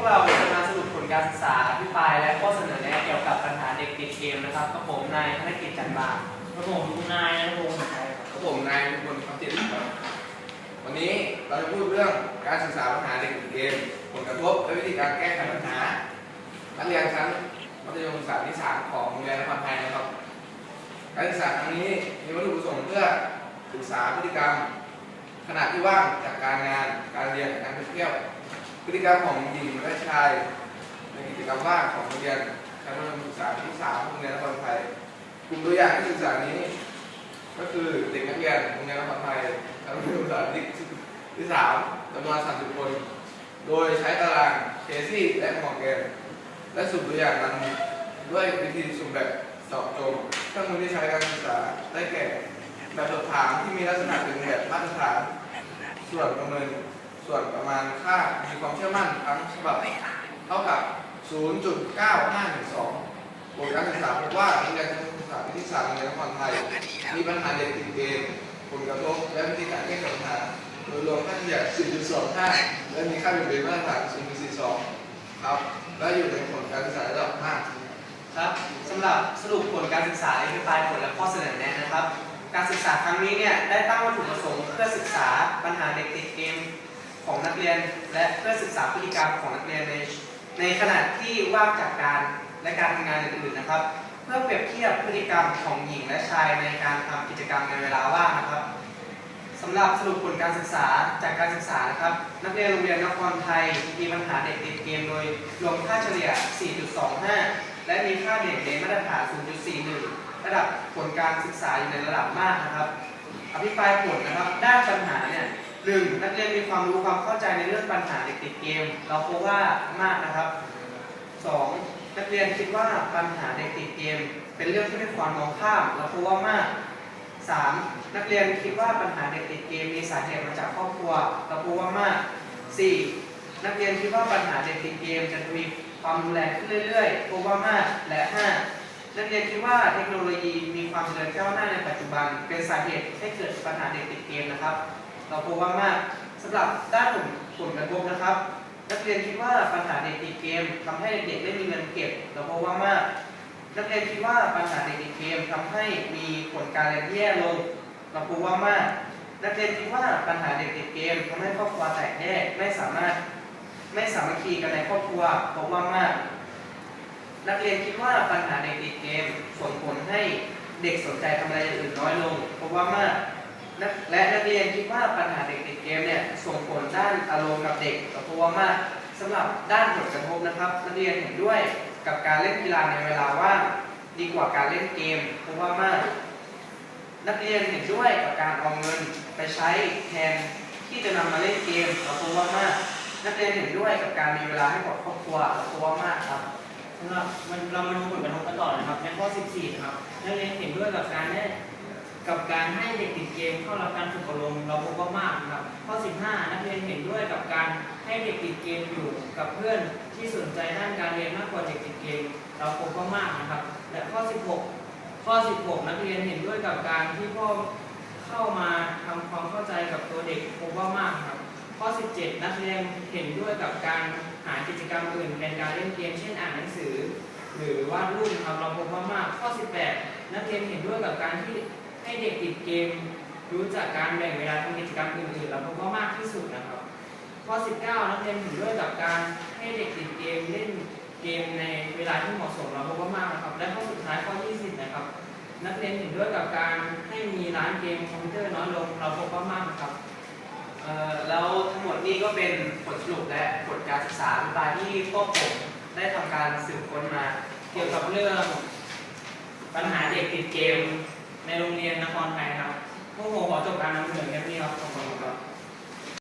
วกเราจะมาสรุปผลการศึกษาอภิปรายและข้อเสนอแนะเกี่ยวกับปัญหาเด็กติดเกมนะครับกับผมนายธนกิจจันทร์บางกระผมนายนรงค์ชัยครับครับผมนายมนคำจิตครับวันนี้เราจะพูดเรื่องการศึกษาปัญหาเด็กติดเกม ผลกระทบและวิธีการแก้ไขปัญหานักเรียนชั้นมัธยมศึกษาปีที่สามของโรงเรียนนครไทยนะครับ การศึกษาครั้งนี้มีวัตถุประสงค์เพื่อศึกษาพฤติกรรม ขณะที่ว่างจากการงานการเรียนการไปเที่ยว ฤติกรรมของหญิงและชาย ในกิจกรรมว่างของโรงเรียนชั้นมัธยมศึกษาที่สามของโรงเรียนนครไทยกลุ่มตัวอย่างที่ศึกษานี้ ก็คือเด็กนักเรียนโรงเรียนนครไทยชั้นมัธยมศึกษาที่ที่สามจำนวน30คน โดยใช้ตารางเคซี่และหมอร์แกนและสุ่มตัวอย่างนั้นด้วยวิธีสุ่มแบบสอบโจมเครื่องมือที่ใช้การศึกษาได้แก่แบบสอบถามที่มีลักษณะเป็นแบบมาตรฐานส่วนประเมิน ส่วนประมาณค่ามีความเชื่อมั่นทั้งฉบับเท่ากับ 0.9512ผลการศึกษาพบว่าโรงเรียนการศึกษาปีที่สามโรงเรียนนครไทย มีปัญหาเด็กติดเกมผลกระทบและวิธีการแก้ไขปัญหาโดยรวมค่าเฉลี่ย4.25 และมีค่าเฉลี่ยมาตรฐาน 0.42 ครับ และอยู่ในผลการศึกษาระดับ5ครับสำหรับสรุปผลการศึกษาอภิปรายผลและข้อเสนอแนะนะครับ การศึกษาครั้งนี้เนี่ยได้ตั้งวัตถุประสงค์เพื่อศึกษาปัญหาเด็กติดเกม ของนักเรียน และเพื่อศึกษาพฤติกรรมของนักเรียนในในขณะที่ว่างจากการและการทำงานอื่นๆนะครับ เพื่อเปรียบเทียบพฤติกรรมของหญิงและชายในการทำกิจกรรมในเวลาว่างนะครับสำหรับสรุปผลการศึกษาจากการศึกษานะครับ นักเรียนโรงเรียนนครไทย มีปัญหาเด็กติดเกมโดยรวมค่าเฉลี่ย 4.25 และมีค่าเด็กในมาตรฐาน 0.41 ระดับผลการศึกษาอยู่ในระดับมากนะครับ อภิปรายผลนะครับด้านปัญหาเนี่ย หนึ่งนักเรียนมีความรู้ความเข้าใจในเรื่องปัญหาเด็กติดเกม เราพบว่ามากนะครับสองนักเรียนคิดว่าปัญหาเด็กติดเกม เป็นเรื่องที่ไม่ควรมองข้าม เราพบว่ามากสามนักเรียนคิดว่าปัญหาเด็กติดเกม มีสาเหตุมาจากครอบครัว เราพบว่ามากสี่นักเรียนคิดว่าปัญหาเด็กติดเกมจะทวีความรุนแรงขึ้นเรื่อยๆพบว่ามากและห้านักเรียนคิดว่าเทคโนโลยีมีความเจริญก้าวหน้าในปัจจุบัน เป็นสาเหตุให้เกิดปัญหาเด็กติดเกมนะครับ เราพบว่ามากสำหรับด้านผลผลกระทบนะครับ นักเรียนคิดว่าปัญหาเด็กติดเกมทำให้เด็กไม่มีเงินเก็บ เราพบว่ามาก นักเรียนคิดว่าปัญหาเด็กติดเกมทำให้มีผลการเรียนแย่ลง เราพบว่ามาก นักเรียนคิดว่าปัญหาเด็กติดเกมทำให้ครอบครัวแตกแยกไม่สามารถไม่สามัคคีกันในครอบครัวพบว่ามาก นักเรียนคิดว่าปัญหาเด็กติดเกมส่งผลให้เด็กสนใจทำอะไรอื่นน้อยลง เพราะว่ามาก นักและนักเรียนคิดว่าปัญหาเด็กติดเกมเนี่ยส่งผลด้านอารมณ์กับเด็กเพราะว่ามากสำหรับด้านผลกระทบนะครับนักเรียนเห็นด้วยกับการเล่นกีฬาในเวลาว่างดีกว่าการเล่นเกมเพราะว่ามาก นักเรียนเห็นด้วยกับการเอาเงินไปใช้แทนที่จะนำมาเล่นเกมเราะว่ามาก นักเรียนเห็นด้วยกับการมีเวลาให้กับครอบครัวเพราะว่ามากครับสำหรับมันเรามาดูผลกระทบกันต่อนะครับในข้อ 14นะครับนักเรียนเห็นด้วยกับการได้ กับการให้เด็กติดเกมเข้ารับการฝึกอบรมเราพบว่ามากนะครับ ข้อ 15 นักเรียนเห็นด้วยกับการให้เด็กติดเกมอยู่กับเพื่อนที่สนใจด้านการเรียนมากกว่าเด็กติดเกม เราพบว่ามากนะครับ และข้อ 16 ข้อ 16 นักเรียนเห็นด้วยกับการที่พ่อเข้ามาทำความเข้าใจกับตัวเด็กพบว่ามากครับ ข้อ 17 นักเรียนเห็นด้วยกับการหากิจกรรมอื่นเป็นการเล่นเกม เช่นอ่านหนังสือ หรือวาดรูปครับเราพบว่ามาก ข้อ 18 นักเรียนเห็นด้วยกับการที่ ให้เด็กติดเกม รู้จักการแบ่งเวลาทำกิจกรรมอื่นๆเราพบว่ามากที่สุดนะครับข้อ 19 นักเรียนเห็นด้วยกับการให้เด็กติดเกมเล่นเกมในเวลาที่เหมาะสมเราพบว่ามากนะครับ และข้อสุดท้ายข้อ 20 นะครับ นักเรียนเห็นด้วยกับการให้มีร้านเกมคอมพิวเตอร์น้อยลงเราพบว่ามากนะครับแล้วทั้งหมดนี้ก็เป็นผลสรุปและผลการศึกษาอภิาที่พวกผมได้ทำการสืบค้นมา เกี่ยวกับเรื่องปัญหาเด็กติดเกม ในโรงเรียนนครไทยครับพวกผมขอจบการนำเสนอแค่นี้ครับขอบคุณครับ